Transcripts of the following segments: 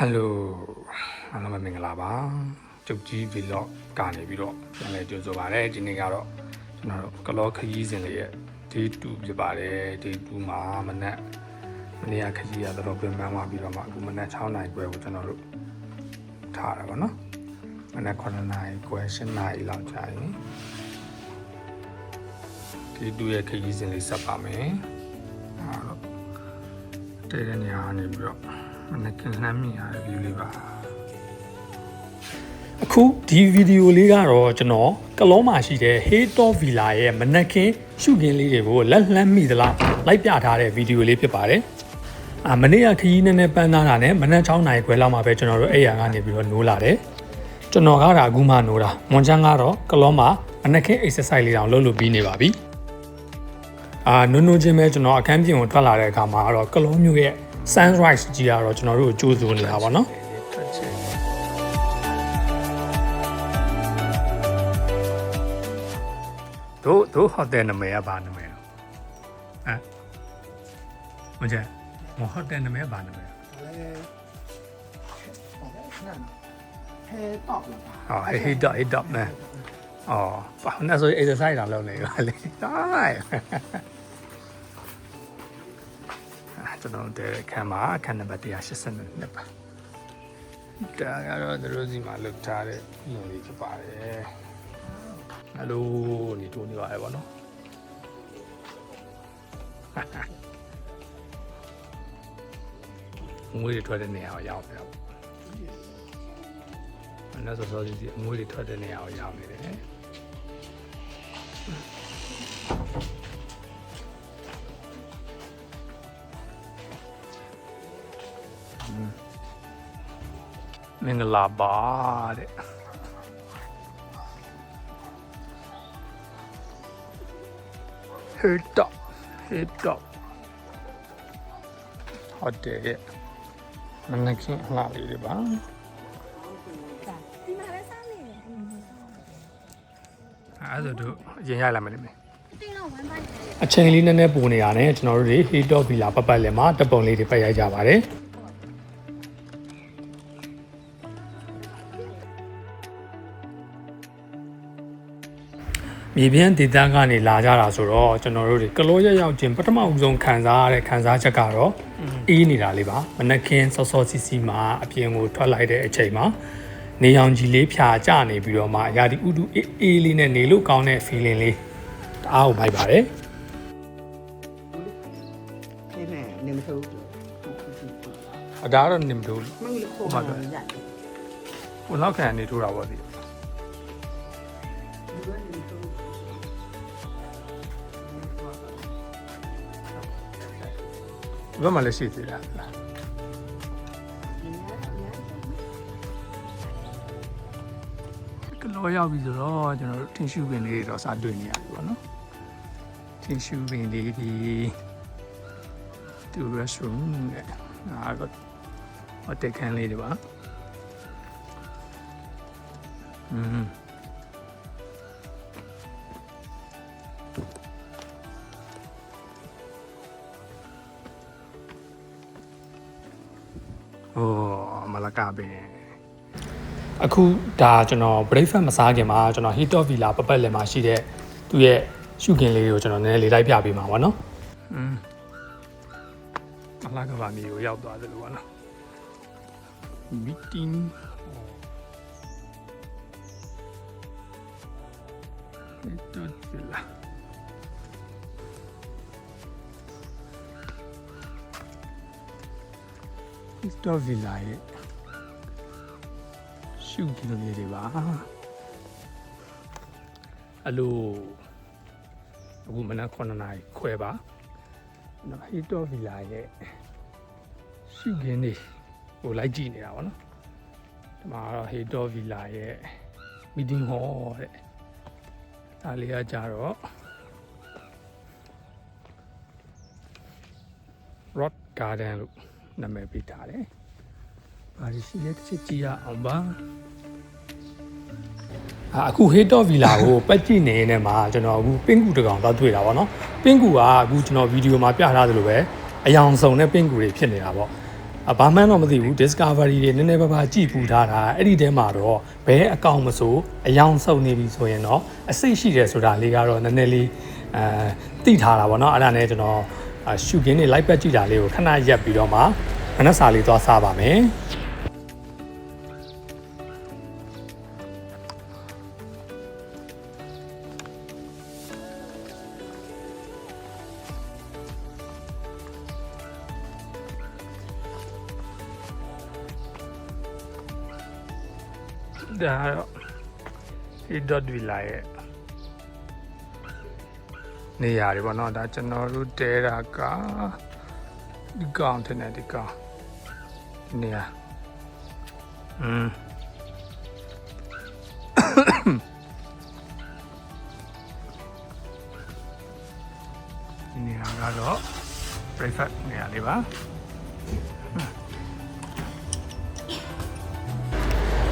ဟယ်လိုအားလုံးပဲမင်္ဂလာပါကျုပ်ကြီး vlog ကနေပြီးတော့ပြန်လည်ကြိုဆိုပါရစေဒီနေ့ကတော့ကျွန်တော်တို့ကလောခရီးစဉ်လေးရဲ့ day 2ဖြစ်ပါတယ် day 2မှာမနက်မနေ့ကခရီးရတော့ပြင်ပန်းသွားပြီးတော့မှအခုမနက်6နာရီခွဲကိုကျွန်တော်တို့ထားတာပေါ့နော်မနက်9နာရီခွဲ10နာရီလောက်ကြာရင်ဒီ2ရဲ့ခရီးစဉ်လေးဆက်ပါမယ်အဲ့တော့တဲ့တဲ့နေရာကနေပြီးတော့ မနက်ကလှမ်းမြင်ရတဲ့ view လေးပါအခုဒီဗီဒီယိုလေးကတော့ကျွန်တော်ကလောမှာရှိတဲ့ Haytor Villa ရဲ့မနက်ခင်းရှုခင်းလေးတွေကိုလက်လှမ်းမိသလားလိုက်ပြထားတဲ့ဗီဒီယိုလေးဖြစ်ပါတယ်အာမနေ့ကခရီးနည်းနည်းပန်းသားတာနဲ့မနက်6နာရီခွဲလောက်မှာပဲကျွန်တော်တို့အဲ့ရကနေပြီးတော့နိုးလာတယ်ကျွန်တော်ကဒါအခုမှနိုးတာမွန်ချမ်းကတော့ကလောမှာမနက်ခင်း exercise လေးတောင်လုပ်လို့ပြီးနေပါပြီအာနုံနုံချင်းပဲကျွန်တော်အခန်းပြင်ကိုထွက်လာတဲ့အခါမှာတော့ကလောမျိုးရဲ့ sunrise ကြီးကတော့ကျွန်တော်တို့ကိုကြိုးစိုးနေတာပါနော်တို့တို့ဟိုတယ်နာမည်ကဘာနာမည်လဲအဲမကြမဟိုတယ်နာမည်ကဘာနာမည်လဲဟေးတော့ပါဟေးဟေးတော့ဟေးတော့နဲအော်ဘာနဲ့ဆို exercise တော့လုပ်နေရလေတိုင်း ကျွန်တော်တဲ့ခံမှာအခန်းနံပါတ်182ပါဒါကတော့သူတို့စီမှာလုပ်ထားတဲ့ပုံလေးဖြစ်ပါတယ်ဟယ်လိုနေတိုးနေပါရဲ့ဗောနော်ငွေတွေထွက်တဲ့နေရာကိုရောက်ပြီတော့အဲ့ဒါဆိုစောစီစီအမွေးတွေထွက်တဲ့နေရာကိုရောက်နေတယ် မင်္ဂလာပါတဲ့ဟေးတော့ဟေးတော့ဟုတ်တယ်မနက်ခင်းအလှလေးတွေပါဒီမှာပဲစားနေတယ်အဲ့လိုမျိုးအဲ့ဒါတို့အရင်ရလာမယ်လေတင်းတော့ဝမ်းပိုင်းတယ်အချိန်လေးနည်းနည်းပူနေရတယ်ကျွန်တော်တို့တွေဟီတော့ဗီလာပတ်ပတ်လည်မှာတပ်ပုံလေးတွေပတ်ရိုက်ကြပါတယ် မြေပြင်းဒေသကနေလာကြတာဆိုတော့ကျွန်တော်တို့တွေကလောရရောက်ချင်းပထမဦးဆုံးခံစားရတဲ့ခံစားချက်ကတော့အေးနေတာလေးပါမနက်ခင်းစောစောစီစီမှာအပြင်ကိုထွက်လိုက်တဲ့အချိန်မှာနေရောင်ကြီးလေးဖြာကျနေပြီးတော့မှရာဒီဥတုအေးအေးလေးနဲ့နေလို့ကောင်းတဲ့ feeling လေးတအားကိုမိုက်ပါတယ်ဒီနဲ့နေမထိုးအဒါကတော့နေမလို့မင်းလည်းခေါ်မှာရတယ်ဘယ်လောက်ခံနေထိုးတာပေါ့ဒီ ဘယ်မှာလဲရှိသေးလားကလောရောက်ပြီဆိုတော့ကျွန်တော်တို့ထင်းရှူပင်လေးတွေတော့စတွေ့နေရပြီပေါ့နော်ထင်းရှူပင်လေးဒီသူ restroom နဲ့အားတော့ဟိုတက်ခန်းလေးတွေပါอืม ဟိုမလကပင်အခုဒါကျွန်တော် breakfast မစားခင်မှာကျွန်တော် hit of villa ပပတ်လည်မှာရှိတဲ့သူ့ရဲ့ရှုခင်လေးကိုကျွန်တော်နည်းနည်းလေးလိုက်ပြပေးမှာပါနော်อืมအလကဘာမျိုးကိုရောက်သွားတယ်လို့ပါနော် meeting ဟို hit of villa ဟစ်တော်ဗီလာရဲ့ရှုကီလိုလေးတွေပါအလိုအခုမနက်9နာရီခွဲပါနော်ဟစ်တော်ဗီလာရဲ့ရှုခင်းတွေဟိုလိုက်ကြည့်နေတာပါနော်ဒီမှာတော့ဟစ်တော်ဗီလာရဲ့ meeting hall တဲ့ဒါလေးကကြတော့ rock garden လို့ နာမည်ပေးထားတယ်။ဘာလို့ရှိလဲတစ်ချက်ကြည့်ရအောင်ပါ။အာအခု Hilltop Villa ကိုပတ်ကြည့်နေနေမှာကျွန်တော်အခုပင်းကူတစ်ကောင်သွားတွေ့တာပေါ့နော်။ပင်းကူကအခုကျွန်တော်ဗီဒီယိုမှာပြထားသလိုပဲအယောင်စုံနဲ့ပင်းကူတွေဖြစ်နေတာပေါ့။အဘာမှန်းတော့မသိဘူး discovery တွေနည်းနည်းပါးပါးကြည့်ပူထားတာအဲ့ဒီထဲမှာတော့ဘဲအကောင့်မဆိုအယောင်စုံနေပြီဆိုရင်တော့အစိတ်ရှိတယ်ဆိုတာလေးကတော့နည်းနည်းလေးအဲသိထားတာပေါ့နော်အဲ့ဒါနဲ့ကျွန်တော်အာ ရှုခင်းနေလိုက်ပတ်ကြည့်တာလေးကိုခဏရက်ပြီးတော့မှမနက်စာလေးသွားစားပါမယ်ဒါကတော့ဒီ dot villa ရဲ့ နေရာတွေပေါ့နော်ဒါကျွန်တော်တို့တဲတာကဒီကောင်ထင်တယ်ဒီကောင်ဒီနေရာอืมဒီနေရာကတော့ breakfast နေရာလေးပါ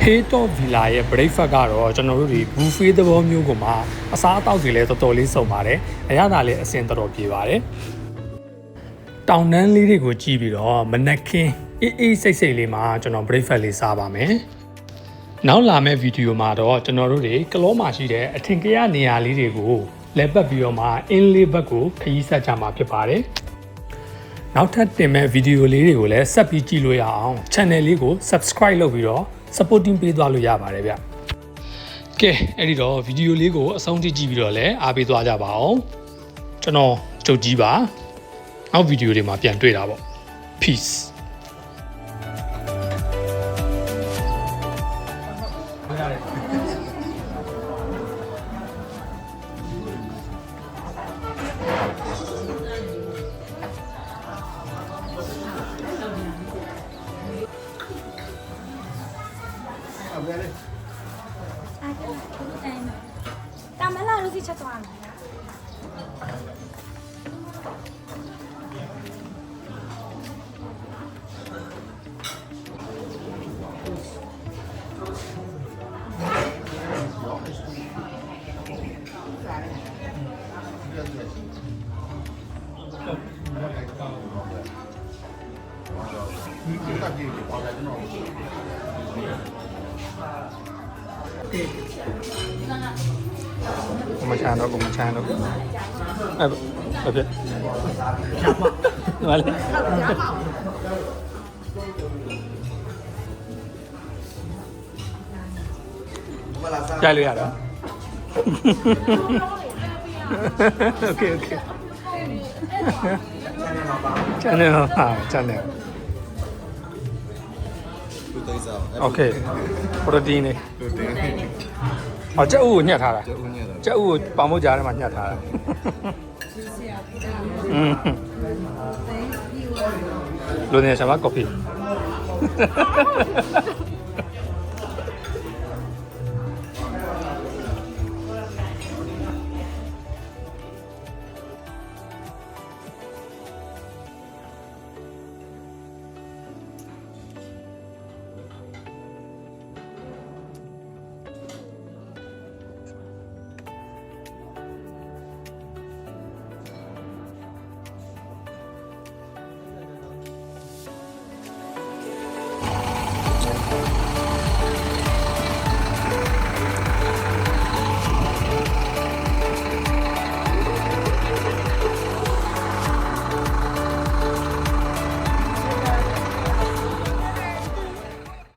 ဟေးတော့ဗီလာရဲ့ breakfast ကတော့ကျွန်တော်တို့ဒီ buffet သဘောမျိုးကိုမှအစားအသောက်တွေလည်းတော်တော်လေးစုံပါတယ်။ အရသာလည်းအဆင်တော်တော်ပြေပါတယ်။တောင်တန်းလေးတွေကိုကြည့်ပြီးတော့မနက်ခင်းအေးအေးစိတ်စိတ်လေးမှာကျွန်တော် breakfast လေးစားပါမယ်။နောက်လာမယ့်ဗီဒီယိုမှာတော့ကျွန်တော်တို့တွေကလောမှာရှိတဲ့အထင်ကရနေရာလေးတွေကိုလက်ပတ်ပြီးတော့မှအင်းလေးဘက်ကိုခရီးဆက်ကြမှာဖြစ်ပါတယ်။နောက်ထပ်တင်မဲ့ဗီဒီယိုလေးတွေကိုလည်းဆက်ပြီးကြည့်လို့ရအောင် channel လေးကို subscribe လုပ်ပြီးတော့ supporting ပေးသွားလို့ရပါတယ်ဗျ။ ကဲအဲ့ဒီတော့ဗီဒီယိုလေးကိုအဆုံးထိကြည့်ပြီးတော့လည်းအားပေးသွားကြပါအောင်။ကျွန်တော်ကြုတ်ကြီးပါ။နောက်ဗီဒီယိုတွေမှာပြန်တွေ့တာပေါ့။ peace အားကအဲ့တာမလာ မှာ ကိုမချမ်းတော့ကိုမချမ်းတော့အဲ့ဟုတ်ပြီဟာလေကြိုက်လို့ရတော့ โอเคโอเค channel ဟာ channel လူသိစား โอเค protein နေ လူသိ ဟောကြက်ဥကိုညှက်ထားတာကျဦးညက်တော့ကြက်ဥကိုပေါင်မို့ကြားထဲမှာညှက်ထားတာอืมလိုနေရှာမကော်ဖီ